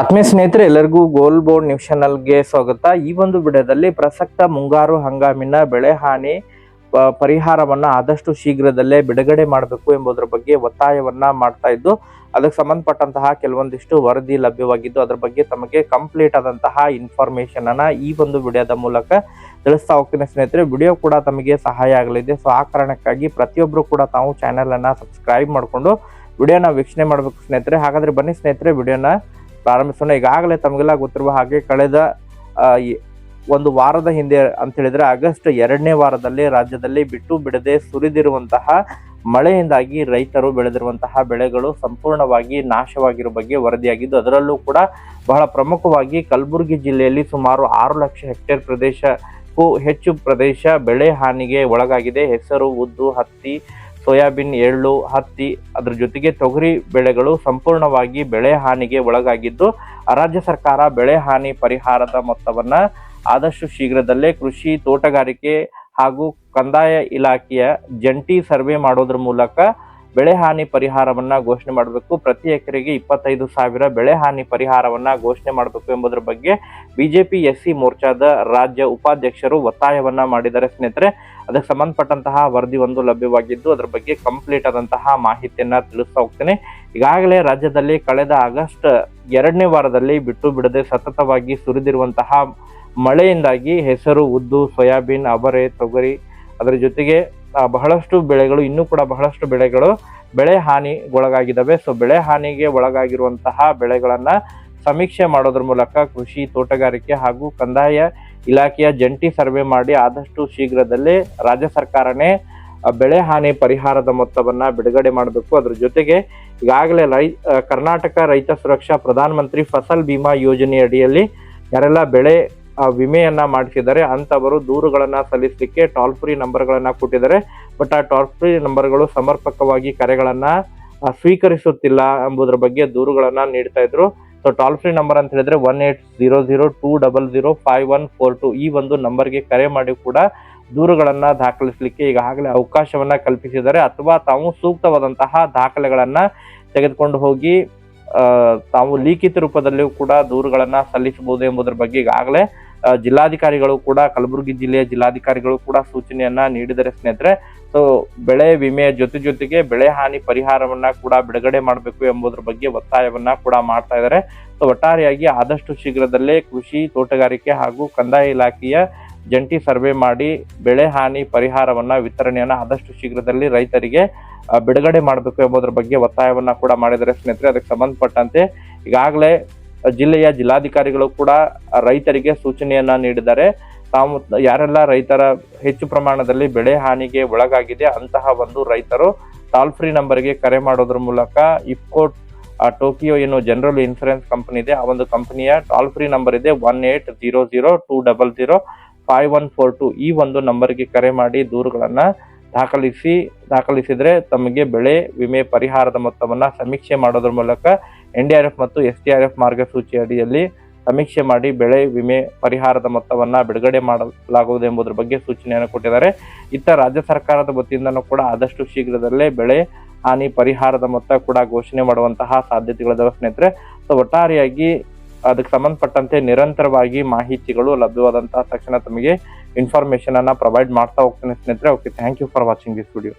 ಆತ್ಮೀಯ ಸ್ನೇಹಿತರೆ, ಎಲ್ಲರಿಗೂ ಗೋಲ್ ಬೋರ್ಡ್ ನ್ಯೂಸ್ ಚಾನಲ್ಗೆ ಸ್ವಾಗತ. ಈ ಒಂದು ವಿಡಿಯೋದಲ್ಲಿ ಪ್ರಸಕ್ತ ಮುಂಗಾರು ಹಂಗಾಮಿನ ಬೆಳೆ ಹಾನಿ ಪರಿಹಾರವನ್ನು ಆದಷ್ಟು ಶೀಘ್ರದಲ್ಲೇ ಬಿಡುಗಡೆ ಮಾಡಬೇಕು ಎಂಬುದರ ಬಗ್ಗೆ ಒತ್ತಾಯವನ್ನ ಮಾಡ್ತಾ ಇದ್ದು, ಅದಕ್ಕೆ ಸಂಬಂಧಪಟ್ಟಂತಹ ಕೆಲವೊಂದಿಷ್ಟು ವರದಿ ಲಭ್ಯವಾಗಿದ್ದು, ಅದರ ಬಗ್ಗೆ ತಮಗೆ ಕಂಪ್ಲೀಟ್ ಆದಂತಹ ಇನ್ಫಾರ್ಮೇಶನ್ ಅನ್ನ ಈ ಒಂದು ವಿಡಿಯೋದ ಮೂಲಕ ತಿಳಿಸ್ತಾ ಹೋಗ್ತೀನಿ ಸ್ನೇಹಿತರೆ. ವಿಡಿಯೋ ಕೂಡ ತಮಗೆ ಸಹಾಯ ಆಗಲಿದೆ. ಸೊ ಆ ಕಾರಣಕ್ಕಾಗಿ ಪ್ರತಿಯೊಬ್ಬರು ಕೂಡ ತಾವು ಚಾನೆಲ್ ಅನ್ನ ಸಬ್ಸ್ಕ್ರೈಬ್ ಮಾಡಿಕೊಂಡು ವಿಡಿಯೋನ ವೀಕ್ಷಣೆ ಮಾಡಬೇಕು ಸ್ನೇಹಿತರೆ. ಹಾಗಾದ್ರೆ ಬನ್ನಿ ಸ್ನೇಹಿತರೆ, ವಿಡಿಯೋನ ಪ್ರಾರಂಭಿಸೋಣ. ಈಗಾಗಲೇ ತಮಗೆಲ್ಲ ಗೊತ್ತಿರುವ ಹಾಗೆ ಕಳೆದ ಒಂದು ವಾರದ ಹಿಂದೆ ಅಂತ ಹೇಳಿದ್ರೆ ಆಗಸ್ಟ್ ಎರಡನೇ ವಾರದಲ್ಲಿ ರಾಜ್ಯದಲ್ಲಿ ಬಿಟ್ಟು ಬಿಡದೆ ಸುರಿದಿರುವಂತಹ ಮಳೆಯಿಂದಾಗಿ ರೈತರು ಬೆಳೆದಿರುವಂತಹ ಬೆಳೆಗಳು ಸಂಪೂರ್ಣವಾಗಿ ನಾಶವಾಗಿರುವ ಬಗ್ಗೆ ವರದಿಯಾಗಿದ್ದು, ಅದರಲ್ಲೂ ಕೂಡ ಬಹಳ ಪ್ರಮುಖವಾಗಿ ಕಲಬುರಗಿ ಜಿಲ್ಲೆಯಲ್ಲಿ ಸುಮಾರು ಆರು ಲಕ್ಷ ಹೆಕ್ಟೇರ್ ಪ್ರದೇಶಕ್ಕೂ ಹೆಚ್ಚು ಪ್ರದೇಶ ಬೆಳೆ ಹಾನಿಗೆ ಒಳಗಾಗಿದೆ. ಹೆಸರು, ಉದ್ದು, ಹತ್ತಿ ಸೋಯಾಬೀನ್, ಎಳ್ಳು, ಹತ್ತಿ ಅದರ ಜೊತೆಗೆ ತೊಗರಿ ಬೆಳೆಗಳು ಸಂಪೂರ್ಣವಾಗಿ ಬೆಳೆ ಹಾನಿಗೆ ಒಳಗಾಗಿದ್ದು, ರಾಜ್ಯ ಸರ್ಕಾರ ಬೆಳೆ ಹಾನಿ ಪರಿಹಾರದ ಮೊತ್ತವನ್ನ ಆದಷ್ಟು ಶೀಘ್ರದಲ್ಲೇ ಕೃಷಿ ತೋಟಗಾರಿಕೆ ಹಾಗೂ ಕಂದಾಯ ಇಲಾಖೆಯ ಜಂಟಿ ಸರ್ವೆ ಮಾಡೋದ್ರ ಮೂಲಕ ಬೆಳೆ ಹಾನಿ ಪರಿಹಾರವನ್ನ ಘೋಷಣೆ ಮಾಡಬೇಕು. ಪ್ರತಿ ಎಕರೆಗೆ ಇಪ್ಪತ್ತೈದು ಸಾವಿರ ಬೆಳೆ ಹಾನಿ ಪರಿಹಾರವನ್ನ ಘೋಷಣೆ ಮಾಡಬೇಕು ಎಂಬುದರ ಬಗ್ಗೆ ಬಿಜೆಪಿ ಎಸ್ ಸಿ ಮೋರ್ಚಾದ ರಾಜ್ಯ ಉಪಾಧ್ಯಕ್ಷರು ಒತ್ತಾಯವನ್ನ ಮಾಡಿದ್ದಾರೆ ಸ್ನೇಹಿತರೆ. ಅದಕ್ಕೆ ಸಂಬಂಧಪಟ್ಟಂತಹ ವರದಿ ಒಂದು ಲಭ್ಯವಾಗಿದ್ದು, ಅದರ ಬಗ್ಗೆ ಕಂಪ್ಲೀಟ್ ಆದಂತಹ ಮಾಹಿತಿಯನ್ನ ತಿಳಿಸ್ತಾ ಹೋಗ್ತೇನೆ. ಈಗಾಗಲೇ ರಾಜ್ಯದಲ್ಲಿ ಕಳೆದ ಆಗಸ್ಟ್ ಎರಡನೇ ವಾರದಲ್ಲಿ ಬಿಟ್ಟು ಬಿಡದೆ ಸತತವಾಗಿ ಸುರಿದಿರುವಂತಹ ಮಳೆಯಿಂದಾಗಿ ಹೆಸರು, ಉದ್ದು, ಸೋಯಾಬೀನ್, ಅವರೆ, ತೊಗರಿ, ಅದರ ಜೊತೆಗೆ ಬಹಳಷ್ಟು ಬೆಳೆಗಳು, ಇನ್ನೂ ಕೂಡ ಬಹಳಷ್ಟು ಬೆಳೆಗಳು ಬೆಳೆ ಹಾನಿಗೊಳಗಾಗಿದ್ದಾವೆ. ಸೊ ಬೆಳೆ ಹಾನಿಗೆ ಒಳಗಾಗಿರುವಂತಹ ಬೆಳೆಗಳನ್ನು ಸಮೀಕ್ಷೆ ಮಾಡೋದ್ರ ಮೂಲಕ ಕೃಷಿ ತೋಟಗಾರಿಕೆ ಹಾಗೂ ಕಂದಾಯ ಇಲಾಖೆಯ ಜಂಟಿ ಸರ್ವೆ ಮಾಡಿ ಆದಷ್ಟು ಶೀಘ್ರದಲ್ಲೇ ರಾಜ್ಯ ಸರ್ಕಾರನೇ ಬೆಳೆ ಹಾನಿ ಪರಿಹಾರದ ಮೊತ್ತವನ್ನ ಬಿಡುಗಡೆ ಮಾಡಬೇಕು. ಅದ್ರ ಜೊತೆಗೆ ಈಗಾಗಲೇ ರೈ ಕರ್ನಾಟಕ ರೈತ ಸುರಕ್ಷಾ ಪ್ರಧಾನಮಂತ್ರಿ ಫಸಲ್ ಬಿಮಾ ಯೋಜನೆ ಅಡಿಯಲ್ಲಿ ಯಾರೆಲ್ಲ ಬೆಳೆ ವಿಮೆಯನ್ನ ಮಾಡಿಸಿದ್ದಾರೆ. ಅಂತವರು ದೂರುಗಳನ್ನ ಸಲ್ಲಿಸಲಿಕ್ಕೆ ಟೋಲ್ ಫ್ರೀ ನಂಬರ್ಗಳನ್ನ ಕೊಟ್ಟಿದ್ದಾರೆ. ಬಟ್ ಆ ಟೋಲ್ ಫ್ರೀ ನಂಬರ್ಗಳು ಸಮರ್ಪಕವಾಗಿ ಕರೆಗಳನ್ನ ಸ್ವೀಕರಿಸುತ್ತಿಲ್ಲ ಎಂಬುದರ ಬಗ್ಗೆ ದೂರುಗಳನ್ನ ನೀಡ್ತಾ ಇದ್ರು. ಸೊ ಟೋಲ್ ಫ್ರೀ ನಂಬರ್ ಅಂತ ಹೇಳಿದ್ರೆ one eight zero zero two double zero five one four two ಈ ಒಂದು ನಂಬರ್ಗೆ ಕರೆ ಮಾಡಿ ಕೂಡ ದೂರುಗಳನ್ನ ದಾಖಲಿಸಲಿಕ್ಕೆ ಈಗಾಗಲೇ ಅವಕಾಶವನ್ನ ಕಲ್ಪಿಸಿದ್ದಾರೆ. ಅಥವಾ ತಾವು ಸೂಕ್ತವಾದಂತಹ ದಾಖಲೆಗಳನ್ನ ತೆಗೆದುಕೊಂಡು ಹೋಗಿ ತಾವು ಲಿಖಿತ ರೂಪದಲ್ಲಿಯೂ ಕೂಡ ದೂರುಗಳನ್ನ ಸಲ್ಲಿಸಬಹುದು ಎಂಬುದರ ಬಗ್ಗೆ ಈಗಾಗಲೇ ಜಿಲ್ಲಾಧಿಕಾರಿಗಳು ಕೂಡ, ಕಲಬುರಗಿ ಜಿಲ್ಲೆಯ ಜಿಲ್ಲಾಧಿಕಾರಿಗಳು ಕೂಡ ಸೂಚನೆಯನ್ನ ನೀಡಿದರೆ ಸ್ನೇಹಿತರೆ. ಸೊ ಬೆಳೆ ವಿಮೆಯ ಜೊತೆ ಜೊತೆಗೆ ಬೆಳೆ ಹಾನಿ ಪರಿಹಾರವನ್ನ ಕೂಡ ಬಿಡುಗಡೆ ಮಾಡಬೇಕು ಎಂಬುದರ ಬಗ್ಗೆ ಒತ್ತಾಯವನ್ನ ಕೂಡ ಮಾಡ್ತಾ ಇದ್ದಾರೆ. ಸೊ ಒಟ್ಟಾರೆಯಾಗಿ ಆದಷ್ಟು ಶೀಘ್ರದಲ್ಲೇ ಕೃಷಿ ತೋಟಗಾರಿಕೆ ಹಾಗೂ ಕಂದಾಯ ಇಲಾಖೆಯ ಜಂಟಿ ಸರ್ವೆ ಮಾಡಿ ಬೆಳೆ ಹಾನಿ ಪರಿಹಾರವನ್ನ ವಿತರಣೆಯನ್ನ ಆದಷ್ಟು ಶೀಘ್ರದಲ್ಲಿ ರೈತರಿಗೆ ಬಿಡುಗಡೆ ಮಾಡಬೇಕು ಎಂಬುದರ ಬಗ್ಗೆ ಒತ್ತಾಯವನ್ನ ಕೂಡ ಮಾಡಿದರೆ ಸ್ನೇಹಿತರೆ. ಅದಕ್ಕೆ ಸಂಬಂಧಪಟ್ಟಂತೆ ಈಗಾಗಲೇ ಜಿಲ್ಲೆಯ ಜಿಲ್ಲಾಧಿಕಾರಿಗಳು ಕೂಡ ರೈತರಿಗೆ ಸೂಚನೆಯನ್ನ ನೀಡಿದ್ದಾರೆ. ತಾವು ಯಾರೆಲ್ಲ ರೈತರ ಹೆಚ್ಚು ಪ್ರಮಾಣದಲ್ಲಿ ಬೆಳೆ ಹಾನಿಗೆ ಒಳಗಾಗಿದೆ ಅಂತಹ ಒಂದು ರೈತರು ಟಾಲ್ ಫ್ರೀ ನಂಬರ್ಗೆ ಕರೆ ಮಾಡೋದ್ರ ಮೂಲಕ ಇಫ್ಕೋಟ್ ಆ, ಟೋಕಿಯೋ ಏನು ಜನರಲ್ ಇನ್ಸೂರೆನ್ಸ್ ಕಂಪನಿ ಇದೆ. ಆ ಒಂದು ಕಂಪನಿಯ ಟಾಲ್ ಫ್ರೀ ನಂಬರ್ ಇದೆ one eight zero zero two double zero five one four two ಈ ಒಂದು ನಂಬರ್ಗೆ ಕರೆ ಮಾಡಿ ದೂರುಗಳನ್ನ ದಾಖಲಿಸಿ ದಾಖಲಿಸಿದರೆ ತಮಗೆ ಬೆಳೆ ವಿಮೆ ಪರಿಹಾರದ ಮೊತ್ತವನ್ನು ಸಮೀಕ್ಷೆ ಮಾಡೋದ್ರ ಮೂಲಕ ಎನ್ ಡಿ ಆರ್ ಎಫ್ ಮತ್ತು ಎಸ್ ಡಿ ಆರ್ ಎಫ್ ಮಾರ್ಗಸೂಚಿ ಅಡಿಯಲ್ಲಿ ಸಮೀಕ್ಷೆ ಮಾಡಿ ಬೆಳೆ ವಿಮೆ ಪರಿಹಾರದ ಮೊತ್ತವನ್ನು ಬಿಡುಗಡೆ ಮಾಡಲಾಗುವುದು ಎಂಬುದರ ಬಗ್ಗೆ ಸೂಚನೆಯನ್ನು ಕೊಟ್ಟಿದ್ದಾರೆ. ಇತ್ತ ರಾಜ್ಯ ಸರ್ಕಾರದ ವತಿಯಿಂದನೂ ಕೂಡ ಆದಷ್ಟು ಶೀಘ್ರದಲ್ಲೇ ಬೆಳೆ ಹಾನಿ ಪರಿಹಾರದ ಮೊತ್ತ ಕೂಡ ಘೋಷಣೆ ಮಾಡುವಂತಹ ಸಾಧ್ಯತೆಗಳಿದಾವೆ ಸ್ನೇಹಿತರೆ. ಸೊ, ಒಟ್ಟಾರೆಯಾಗಿ ಅದಕ್ಕೆ ಸಂಬಂಧಪಟ್ಟಂತೆ ನಿರಂತರವಾಗಿ ಮಾಹಿತಿಗಳು ಲಭ್ಯವಾದಂತಹ ತಕ್ಷಣ ತಮಗೆ ಇನ್ಫಾರ್ಮೇಶನ್ ಅನ್ನ ಪ್ರೊವೈಡ್ ಮಾಡ್ತಾ ಹೋಗ್ತೇನೆ ಸ್ನೇಹಿತರೆ. Okay thank you for watching this video